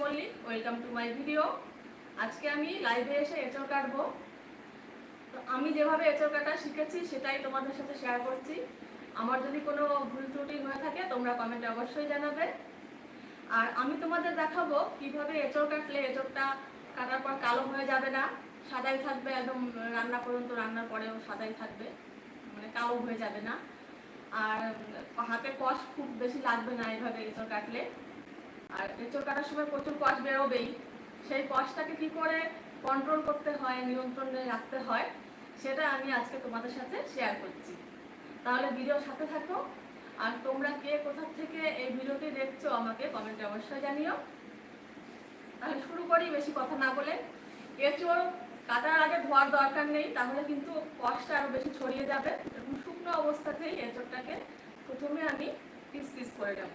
Mallick welcome to my video আজকে আমি লাইভে এসে এঁচড় কাটবো। তো আমি যেভাবে এঁচড় কাটা শিখেছি, সেটাই তোমাদের সাথে শেয়ার করছি। আমার যদি কোনো ভুল ত্রুটি হয়ে থাকে, তোমরা কমেন্টে অবশ্যই জানাবে। আর আমি তোমাদের দেখাবো কীভাবে এঁচড় কাটলে এঁচড়টা কাটার পর কালো হয়ে যাবে না। সাদাই থাকবে, একদম রান্না পর্যন্ত রান্নার পরেও সাদাই থাকবে। মানে কালো হয়ে যাবে না। আর হাতে কষ খুব বেশি লাগবে না এইভাবে এঁচড় কাটলে। আর এঁচড় কাটার সময় প্রচুর কষ বেরোবেই। সেই কষটাকে কি করে কন্ট্রোল করতে হয়, নিয়ন্ত্রণে রাখতে হয়, সেটা আমি আজকে তোমাদের সাথে শেয়ার করছি। তাহলে ভিডিওর সাথে থাকো। আর তোমরা কে কোথা থেকে এই ভিডিওটি দেখছ আমাকে কমেন্টে অবশ্যই জানিও। তাহলে শুরু করি, বেশি কথা না বলে। এঁচড় কাটার আগে ধোয়ার দরকার নেই, তাহলে কিন্তু কষটা আরও বেশি ছড়িয়ে যাবে। এরকম শুকনো অবস্থাতেই এঁচড়টাকে প্রথমে আমি পিস পিস করে নেব।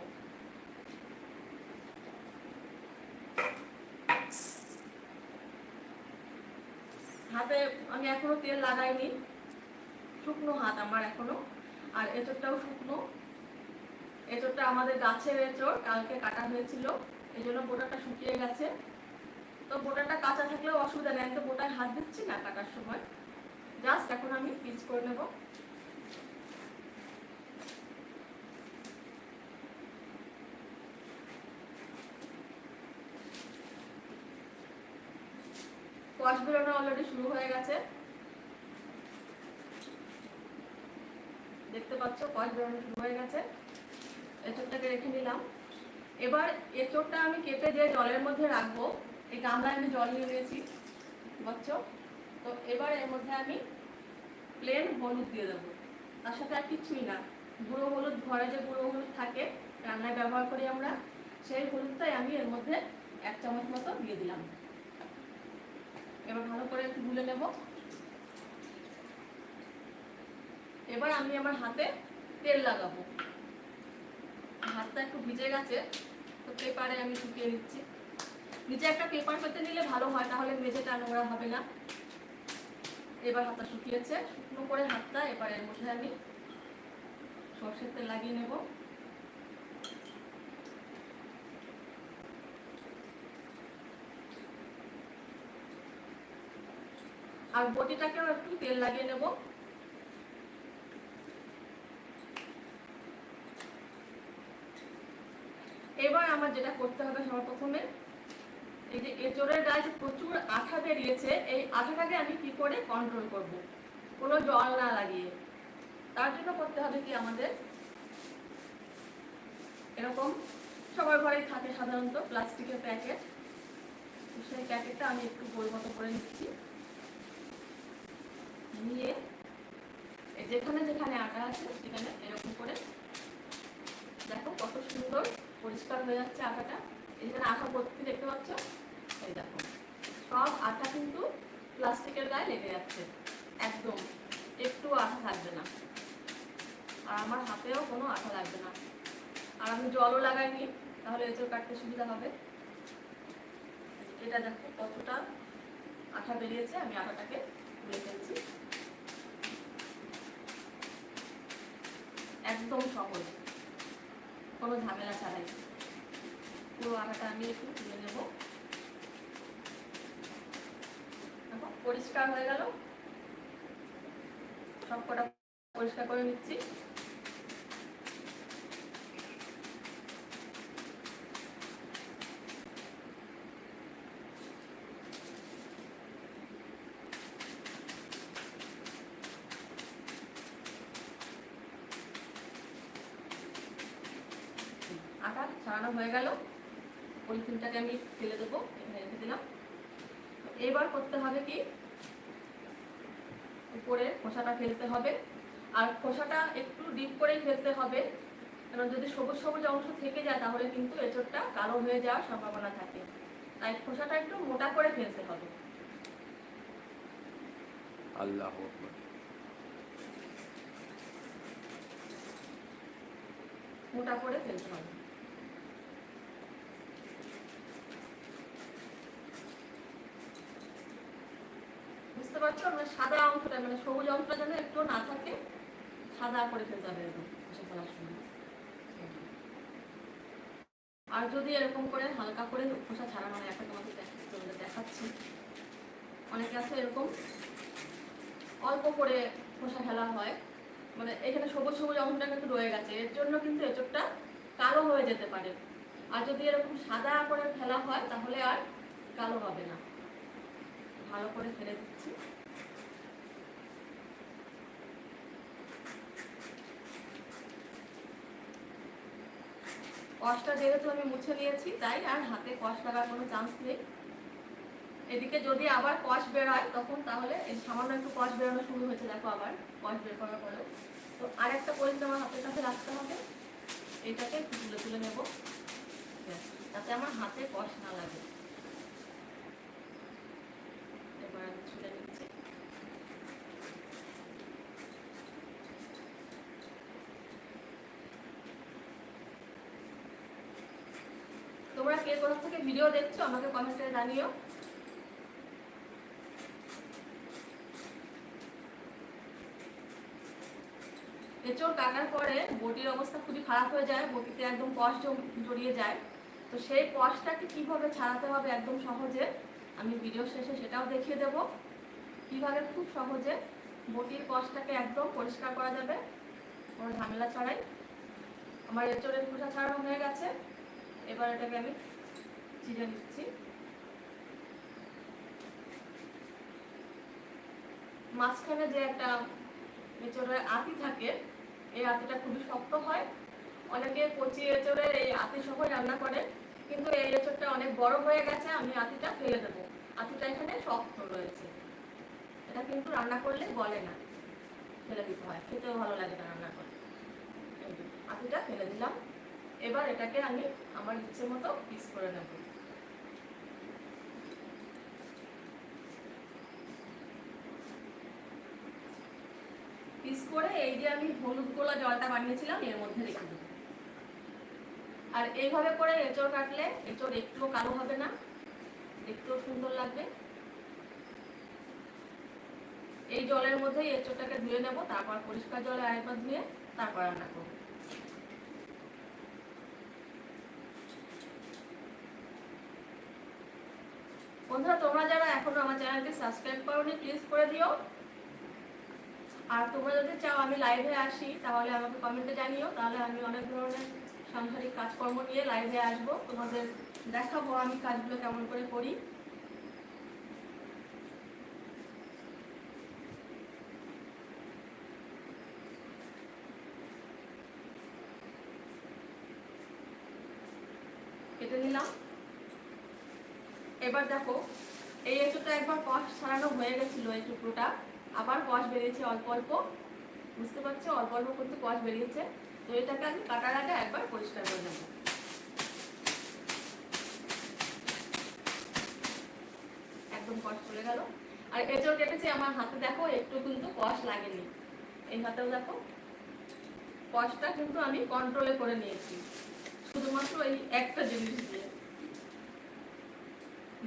হাতে আমি এখনও তেল লাগাইনি। শুকনো হাত আমার এখনও। আর এঁচড়টাও শুকনো। এঁচড়টা আমাদের গাছের এঁচড়, কালকে কাটা হয়েছিল। এই জন্য বোটাটা শুকিয়ে গেছে। তো বোটাটা কাঁচা থাকলেও অসুবিধা নেই। আমি তো বোটায় হাত দিচ্ছি না কাটার সময়। জাস্ট এখন আমি পিচ করে নেব। কষ বেরোনো অলরেডি শুরু হয়ে গেছে। দেখতে পাচ্ছ কষ বেরোনো শুরু হয়ে গেছে। এঁচড়টাকে রেখে নিলাম। এবার এঁচড়টা আমি কেটে যে জলের মধ্যে রাখব, এই গামলায় আমি জল নিয়ে নিয়েছি পাচ্ছ তো এবার এর মধ্যে আমি প্লেন হলুদ দিয়ে দেবো। তার সাথে আর কিছুই না। গুঁড়ো হলুদ, ঘরে যে গুঁড়ো হলুদ থাকে, রান্নায় ব্যবহার করি আমরা, সেই হলুদটাই আমি এর মধ্যে এক চামচ মতো দিয়ে দিলাম। এবার ভালো করে একটু গুলে নেব। এবার আমি আমার হাতে তেল লাগাবো। হাতটা একটু ভিজে গেছে, তো পেপারে আমি শুকিয়ে নিচ্ছি। নিচে একটা পেপার পেতে নিলে ভালো হয়, তাহলে মেঝেটা নোংরা হবে না। এবার হাতটা শুকিয়েছে, শুকনো করে হাতটা এবার এর মধ্যে আমি। সর্ষের তেল লাগিয়ে নেব। আর বটিটাকেও একটু তেল লাগিয়ে নেব। এবার আমার যেটা করতে হবে সবার প্রথমে এই যে এঁচড়ের যে প্রচুর আঠা বেরিয়েছে, এই আঠাটাকে আমি কি করে কন্ট্রোল করব? কোনো জল না লাগিয়ে। তার জন্য করতে হবে কি আমাদের? এরকম সবার ঘরেই থাকে সাধারণত প্লাস্টিকের প্যাকেট। সেই প্যাকেটটা আমি একটু গোল মতো করে নিচ্ছি। নিয়ে যেখানে যেখানে আটা আছে সেখানে এরকম করে দেখো কত সুন্দর পরিষ্কার হয়ে যাচ্ছে আটাটা এখানে আঠা ভর্তি দেখতে পাচ্ছ? এই দেখো। সব আটা কিন্তু প্লাস্টিকের গায়ে লেগে যাচ্ছে। একদম। একটু আঠা থাকবে না। আর আমার হাতেও কোনো আঠা লাগবে না। আর আমি জলও লাগাইনি, তাহলে এঁচড় কাটতে সুবিধা হবে। এটা দেখো কতটা আঠা বেরিয়েছে। আমি আটাটাকে তুলে ফেলছি একদম সহজ। কোনো ঝামেলা ছাড়াই। পুরো আটাটা আমি একটু তুলে নেব। পরিষ্কার হয়ে গেল। সব কটা পরিষ্কার করে নিচ্ছি আটা ছাড়ানো হয়ে গেল। পলিথিনটাকে আমি ফেলে দেবো এখানে রেখে দিলাম। এবার করতে হবে কি? উপরে খোসাটা ফেলতে হবে। আর খোসাটা একটু ডিপ করেই ফেলতে হবে। কারণ যদি সবুজ সবুজ অংশ থেকে যায় তাহলে কিন্তু এঁচড়টা কালো হয়ে যাওয়ার সম্ভাবনা থাকে। তাই খোসাটা একটু মোটা করে ফেলতে হবে। আল্লাহ মোটা করে ফেলতে হবে। বুঝতে পারছ? মানে সাদা অংশটা মানে সবুজ অংশটা যেন একটু না থাকে, সাদা করে ফেলতে হবে এরকম ফেলার সময়। আর যদি এরকম করে হালকা করে খোসা ছাড়া মানে একটা তোমাকে দেখাচ্ছি। অনেকে আছে এরকম, অল্প করে খোসা ফেলা হয়। মানে এখানে সবুজ সবুজ অংশটা একটু রয়ে গেছে। এর জন্য কিন্তু এঁচোড়টা কালো হয়ে যেতে পারে। আর যদি এরকম সাদা করে ফেলা হয়, তাহলে আর কালো হবে না। ভালো করে ফেলে দিচ্ছি। কষটা যেহেতু আমি মুছে নিয়েছি, তাই আর হাতে কষ লাগার কোনো চান্স নেই। এদিকে যদি আবার কষ বেরোয় তখন তাহলে সামান্য একটু কষ বেরোনো শুরু হয়েছে, দেখো আবার কষ বের করার পরে তো আরেকটা পরিষ্কার আমার হাতের কাছে রাখতে হবে। এটাকে একটু তুলে তুলে নেব। যাতে আমার হাতে কষ না লাগে এবার আমি ছুলে নিচ্ছি তোমরা কে কোথা থেকে ভিডিও দেখছ, আমাকে কমেন্টে জানিও। এঁচড় কাটার পরে বটির অবস্থা খুবই খারাপ হয়ে যায়, বটিতে একদম কষ জড়িয়ে যায়। তো সেই কষটাকে কীভাবে ছাড়াতে হবে একদম সহজে, আমি ভিডিও শেষে সেটাও দেখিয়ে দেব। কীভাবে? খুব সহজে। বটির কষটাকে একদম পরিষ্কার করা যাবে, কোনো ঝামেলা ছাড়াই। আমার এঁচড়ের খোসা ছাড়ানো হয়ে গেছে। এবার এটাকে আমি চিড়ে নিচ্ছি। মাঝখানে যে একটা এঁচড়ের আতি থাকে, এই আতিটা খুবই শক্ত হয়। অনেকে কচি এঁচড়ের এই আতি সহ রান্না করে, কিন্তু এই এঁচড়টা অনেক বড় হয়ে গেছে, আমি আতিটা ফেলে দেবো। আতিটা এখানে শক্ত রয়েছে। এটা কিন্তু রান্না করলে গলে না। ফেলে দিতে হয়। খেতেও ভালো লাগে না রান্না করে আতিটা ফেলে দিলাম। এবার এটাকে আমি আমার ইচ্ছে মতো পিস করে নেব। পিস করে এই যে আমি হলুদ গোলা জলটা বানিয়েছিলাম, এর মধ্যে রেখে দেবো। আর এইভাবে করে এঁচড় কাটলে এঁচড় একটুও কালো হবে না, দেখতেও সুন্দর লাগবে। এই জলের মধ্যেই এঁচড়টাকে ধুয়ে নেব, তারপর পরিষ্কার জলে আরেকবার ধুয়ে তারপর রান্না করব। বন্ধুরা, তোমরা যারা এখনও আমার চ্যানেলকে সাবস্ক্রাইব করোনি প্লিজ করে দিও। আর তোমরা যদি চাও আমি লাইভে আসি, তাহলে আমাকে কমেন্টে জানিও। তাহলে আমি অনেক ধরনের সাংসারিক কাজকর্ম নিয়ে লাইভে আসব। তোমাদের দেখাবো আমি কাজগুলো কেমন করে করি। কেটে নিলাম। এবার দেখো, এই এঁচোটা একবার কষ ছাড়ানো হয়ে গেছিল এই টুকরোটা। আবার কষ বেরিয়েছে অল্প অল্প। বুঝতে পারছ? অল্প অল্প করতে কষ বেরিয়েছে। তো এটাকে আমি কাটার আগে একবার পরিষ্কার করে নেব। একদম কষ চলে গেল। আর এঁচড় কেটেছি আমার হাতে। দেখো, একটু কিন্তু কষ লাগেনি। এই হাতেও দেখো। কষটা কিন্তু আমি কন্ট্রোলে করে নিয়েছি। শুধুমাত্র এই একটা জিনিস দিয়ে।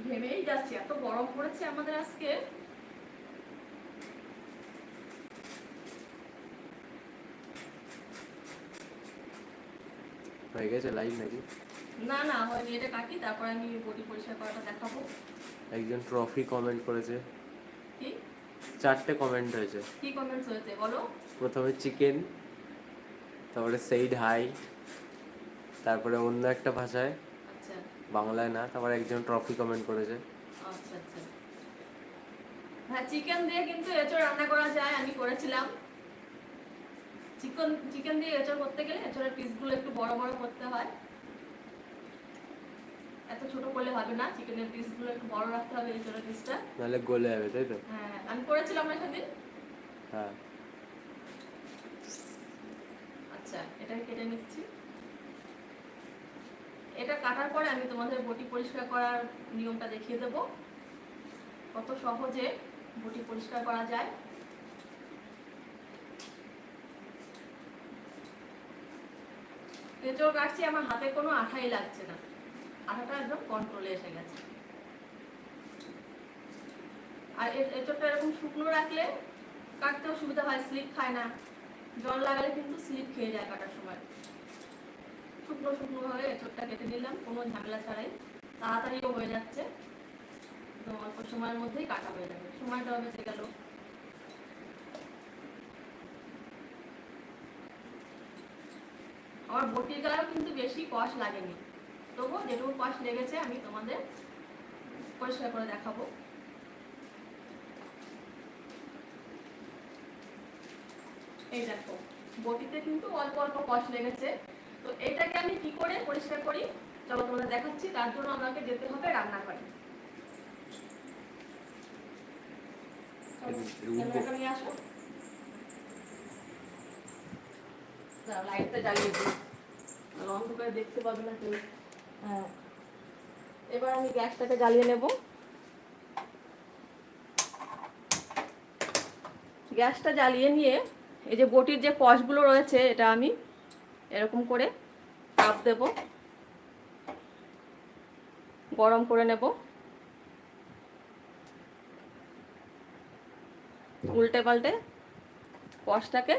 ঘেমেই যাচ্ছে, এত গরম পড়েছে আমাদের আজকে। হয়ে গেছে লাইভ নাকি? না না হয়নি। এটা কাটি তারপর আমি বডি পরিষ্কার করাটা দেখাবো। একজন ট্রফি কমেন্ট করেছে। কি? চারটে কমেন্ট হয়েছে। কি কমেন্টস হয়েছে বলো? প্রথমে চিকেন তারপরে সেইড হাই তারপরে অন্য একটা ভাষায় আচ্ছা। বাংলায় না তারপরে একজন ট্রফি কমেন্ট করেছে। আচ্ছা আচ্ছা। হ্যাঁ চিকেন দিয়ে কিন্তু এঁচড় রান্না করা যায় আমি করেছিলাম। চিকেন চিকেন দিয়ে এঁচড় করতে গেলে এঁচড়ের পিসগুলো একটু বড় বড় করতে হয়। এত ছোট করলে হবে না চিকেনের পিসগুলো একটু বড় রাখতে হবে এঁচড়ের পিসটা নাহলে গলে যাবে তাই তো? হ্যাঁ আমি করেছিলাম না সেদিন। হ্যাঁ। আচ্ছা এটা কেটে নিচ্ছি। এটা কাটার পরে আমি তোমাদের বটি পরিষ্কার করার নিয়মটা দেখিয়ে দেব। কত সহজে বটি পরিষ্কার করা যায়। এঁচড় কাটছি আমার হাতে কোনো আঠাই লাগছে না। আঠাটা একদম কন্ট্রোলে এসে গেছে। আর এঁচড়টা এরকম শুকনো রাখলে কাটতেও সুবিধা হয় স্লিপ খায় না। জল লাগালে কিন্তু স্লিপ খেয়ে যায় কাটার সময়। শুকনো শুকনো ভাবে এঁচড়টা কেটে নিলাম, কোনো ঝামেলা ছাড়াই। তাড়াতাড়িও হয়ে যাচ্ছে। তো অল্প সময়ের মধ্যেই কাটা হয়ে যাবে। সময়টাও বেঁচে গেল। আমার বটির গায়েও কিন্তু বেশি কষ লাগেনি। তবুও যেটুকু কষ লেগেছে আমি তোমাদের পরিষ্কার করে দেখাবো। এই দেখো বটিতে কিন্তু অল্প অল্প কষ লেগেছে। তো এইটাকে আমি কি করে পরিষ্কার করি? চলো তোমাদের দেখাচ্ছি তার জন্য আমাকে যেতে হবে রান্নাঘরে। নিয়ে আসো। লাইটটা জ্বালিয়ে দিই। আর অন্ধকারে দেখতে পাবে না কেউ। হ্যাঁ। এবার আমি গ্যাসটাকে জ্বালিয়ে নেব। গ্যাসটা জ্বালিয়ে নিয়ে এই যে বটির যে কষগুলো রয়েছে, এটা আমি এরকম করে তাপ দেব। গরম করে নেব। উল্টে পাল্টে কষটাকে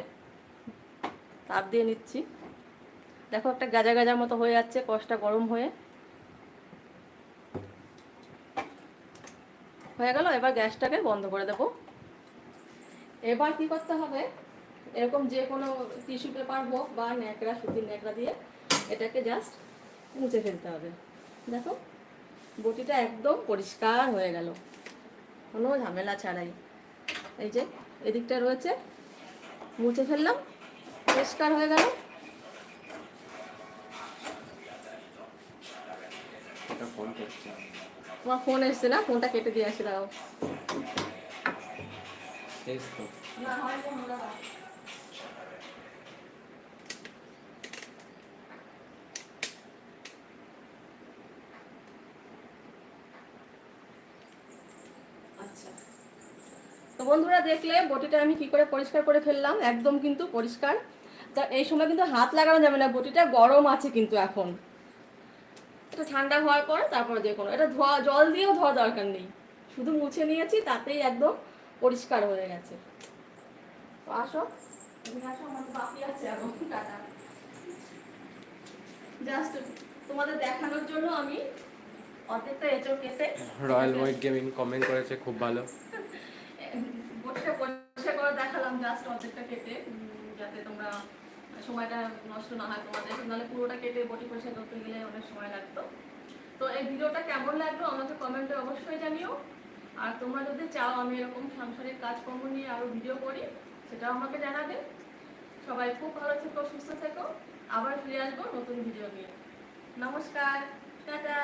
তাপ দিয়ে নিচ্ছি। দেখো একটা গাজা গাজার মতো হয়ে যাচ্ছে, কষটা গরম হয়ে। হয়ে গেল, এবার গ্যাসটাকে বন্ধ করে দেব। এবার কি করতে হবে, এরকম যে কোনো টিস্যু পেপার হোক বা ন্যাকড়া, সুতির ন্যাকড়া দিয়ে এটাকে জাস্ট মুছে ফেলতে হবে। দেখো, বটিটা একদম পরিষ্কার হয়ে গেল। কোনো ঝামেলা ছাড়াই। এই যে, এদিকটা রয়েছে, মুছে ফেললাম, পরিষ্কার হয়ে গেল এটা ফোন করছে তোমার ফোন এসছে না? ফোনটা কেটে দিয়ে আসি দাও আচ্ছা। তো বন্ধুরা দেখলে বটিটা আমি কি করে পরিষ্কার করে ফেললাম? একদম কিন্তু পরিষ্কার। তা এই সময় কিন্তু হাত লাগানো যাবে না বটিটা গরম আছে কিন্তু এখন। এটা ঠান্ডা হওয়ার পর তারপরে যে কোনো এটা ধোয়া জল দিয়েও ধোয়া দরকার নেই। শুধু মুছে নিয়েছি তাতেই একদম পরিষ্কার হয়ে গেছে। তো আসো। জাস্ট তোমাদের দেখানোর জন্য আমি অর্ধেকটা এঁচড় কেটে রয়্যাল হোয়াইট গেমিং কমেন্ট করেছে খুব ভালো। বটিটা পরিষ্কার করে দেখালাম জাস্ট অর্ধেকটা কেটে যাতে তোমরা সময়টা নষ্ট না হয় তোমাদের নাহলে পুরোটা কেটে বটি পরিষ্কার করতে গেলে অনেক সময় লাগতো। তো এই ভিডিওটা কেমন লাগল আমাকে কমেন্টে অবশ্যই জানিও। আর তোমরা যদি চাও আমি এরকম সাংসারিক কাজকর্ম নিয়ে আরও ভিডিও করি, সেটাও আমাকে জানাবে। সবাই খুব ভালো থেকো, সুস্থ থেকো। আবার ফিরে আসব নতুন ভিডিও নিয়ে। নমস্কার, টাটা।